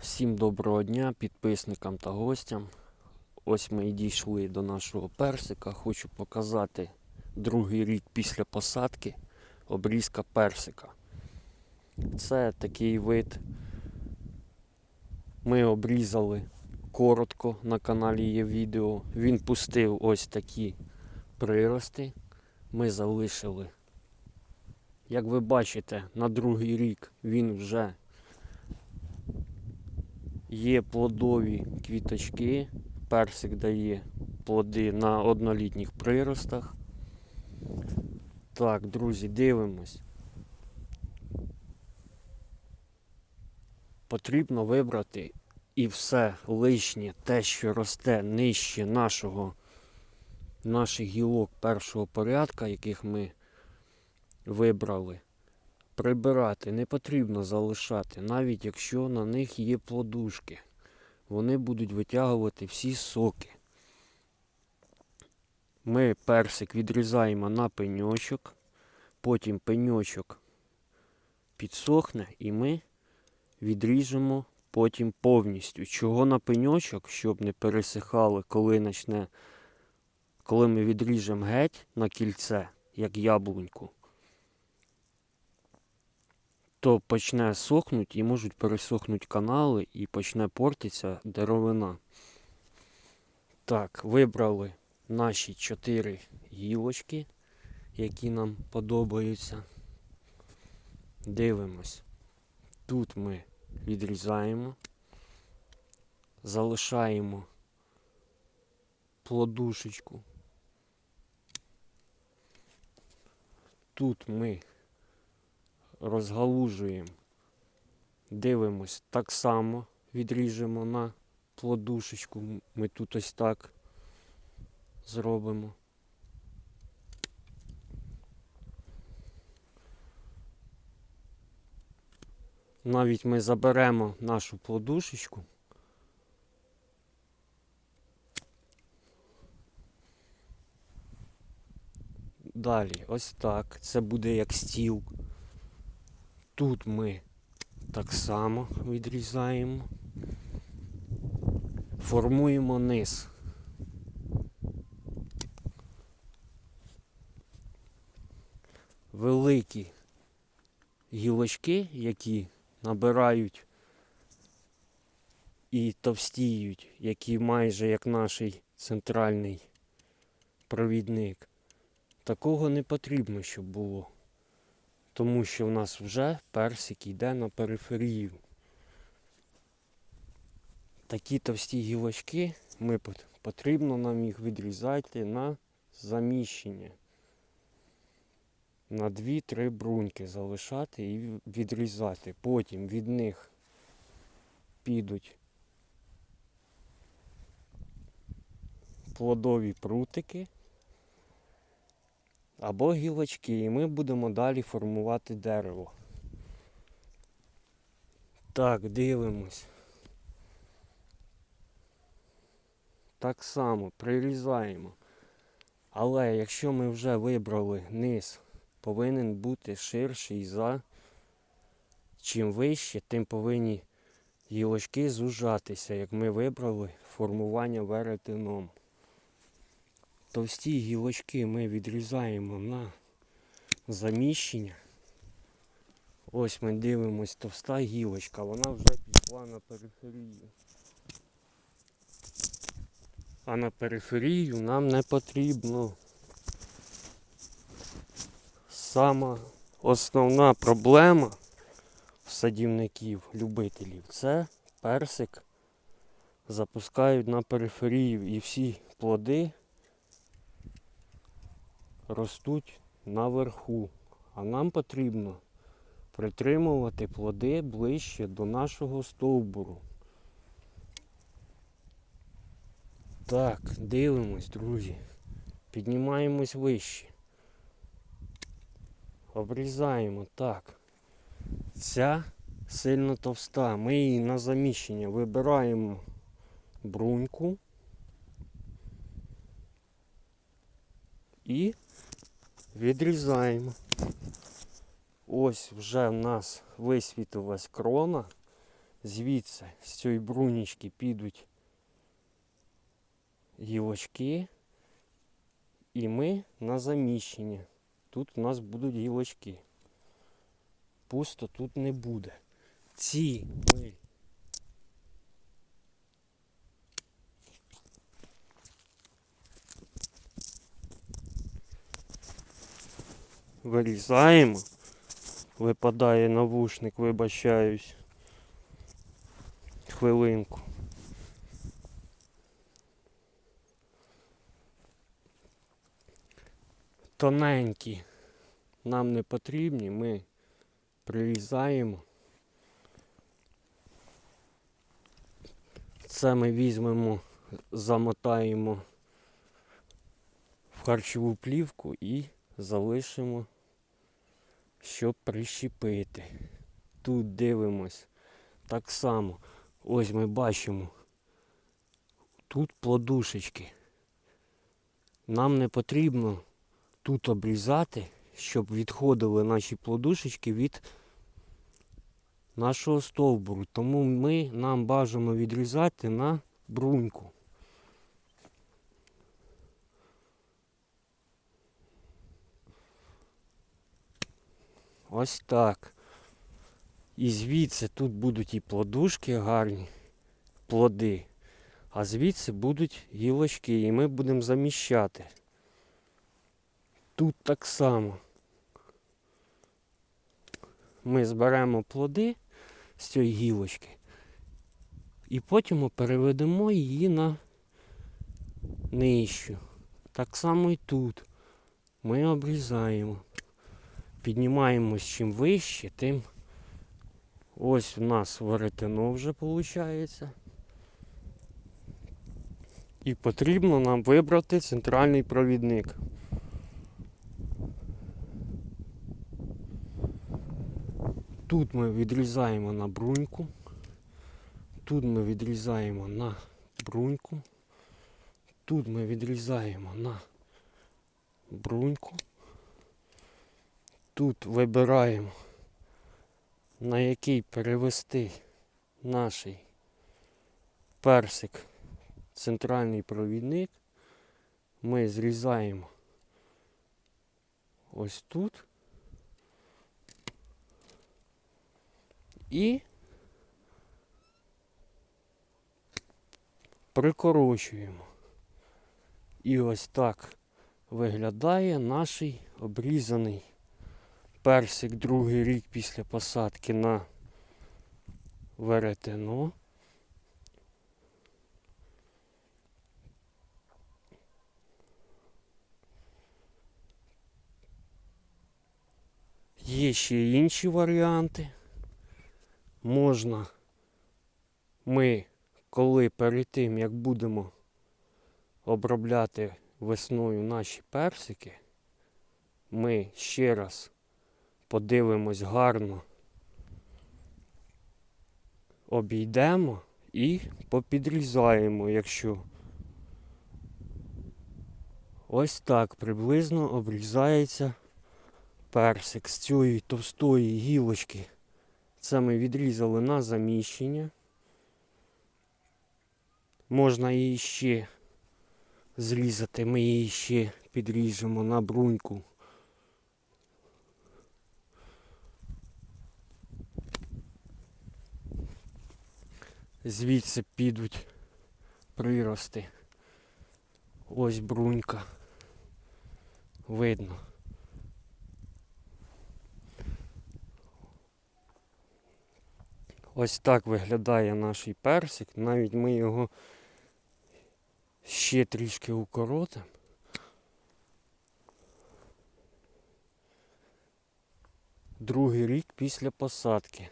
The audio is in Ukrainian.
Всім доброго дня підписникам та гостям. Ось ми і дійшли до нашого персика. Хочу показати другий рік після посадки обрізка персика. Це такий вид. Ми обрізали коротко, на каналі є відео. Він пустив ось такі прирости. Ми залишили. Як ви бачите, на другий рік він вже Є плодові квіточки. Персик дає плоди на однолітніх приростах. Так, друзі, дивимось. Потрібно вибрати і все лишнє, те, що росте нижче нашого, наших гілок першого порядка, яких ми вибрали прибирати не потрібно залишати, навіть якщо на них є плодушки. Вони будуть витягувати всі соки. Ми персик відрізаємо на пеньочок, потім пеньочок підсохне і ми відріжемо потім повністю. Чого на пеньочок, щоб не пересихали, коли почне, коли ми відріжемо геть на кільце, як яблуньку то почне сохнути і можуть пересохнути канали і почне портитися деревина. Так, вибрали наші чотири гілочки, які нам подобаються. Дивимось. Тут ми відрізаємо, залишаємо плодушечку. Тут ми розгалужуємо, дивимось, так само відріжемо на плодушечку. Ми тут ось так зробимо. Навіть ми заберемо нашу плодушечку. Далі, ось так. Це буде як стіл. Тут ми так само відрізаємо, формуємо низ. Великі гілочки, які набирають і товстіють, які майже як наш центральний провідник. Такого не потрібно, щоб було тому що в нас вже персик йде на периферію. Такі товсті гілочки ми потрібно нам їх відрізати на заміщення. На 2-3 бруньки залишати і відрізати. Потім від них підуть плодові прутики або гілочки, і ми будемо далі формувати дерево. Так, дивимось. Так само прирізаємо. Але якщо ми вже вибрали низ, повинен бути ширший за чим вище, тим повинні гілочки зужатися, як ми вибрали формування веретеном. Товсті гілочки ми відрізаємо на заміщення. Ось ми дивимось товста гілочка, вона вже пішла на периферію. А на периферію нам не потрібно. Сама основна проблема садівників, любителів це персик запускають на периферію і всі плоди ростуть наверху. А нам потрібно притримувати плоди ближче до нашого стовбуру. Так, дивимось, друзі. Піднімаємось вище. Обрізаємо так. Ця сильно товста. Ми її на заміщення вибираємо бруньку і Відрізаємо. Ось вже в нас висвітилась крона. звідси, з цієї брунічки підуть гілочки, і ми на заміщення. Тут у нас будуть гілочки. Пусто тут не буде. Ці ми вирізаємо. Випадає навушник, вибачаюсь. Хвилинку. Тоненькі нам не потрібні, ми прирізаємо. Це ми візьмемо, замотаємо в харчову плівку і залишимо, щоб прищепити. Тут дивимось. Так само. Ось ми бачимо. Тут плодушечки. Нам не потрібно тут обрізати, щоб відходили наші плодушечки від нашого стовбуру. Тому ми нам бажано відрізати на бруньку. Ось так. І звідси тут будуть і плодушки гарні, плоди, а звідси будуть гілочки, і ми будемо заміщати. Тут так само. Ми зберемо плоди з цієї гілочки і потім переведемо її на нижчу. Так само і тут. Ми обрізаємо. Піднімаємось чим вище, тим ось у нас веретено вже виходить. І потрібно нам вибрати центральний провідник. Тут ми відрізаємо на бруньку. Тут ми відрізаємо на бруньку. Тут ми відрізаємо на бруньку. Тут вибираємо, на який перевести наш персик центральний провідник. Ми зрізаємо ось тут. І прикорочуємо. І ось так виглядає наш обрізаний персик другий рік після посадки на веретено. Є ще інші варіанти. Можна ми, коли перед тим, як будемо обробляти весною наші персики, ми ще раз подивимось гарно, обійдемо і попідрізаємо, якщо ось так приблизно обрізається персик з цієї товстої гілочки. Це ми відрізали на заміщення. Можна її ще зрізати, ми її ще підріжемо на бруньку. Звідси підуть прирости. Ось брунька. Видно. Ось так виглядає наш персик. Навіть ми його ще трішки укоротимо. Другий рік після посадки.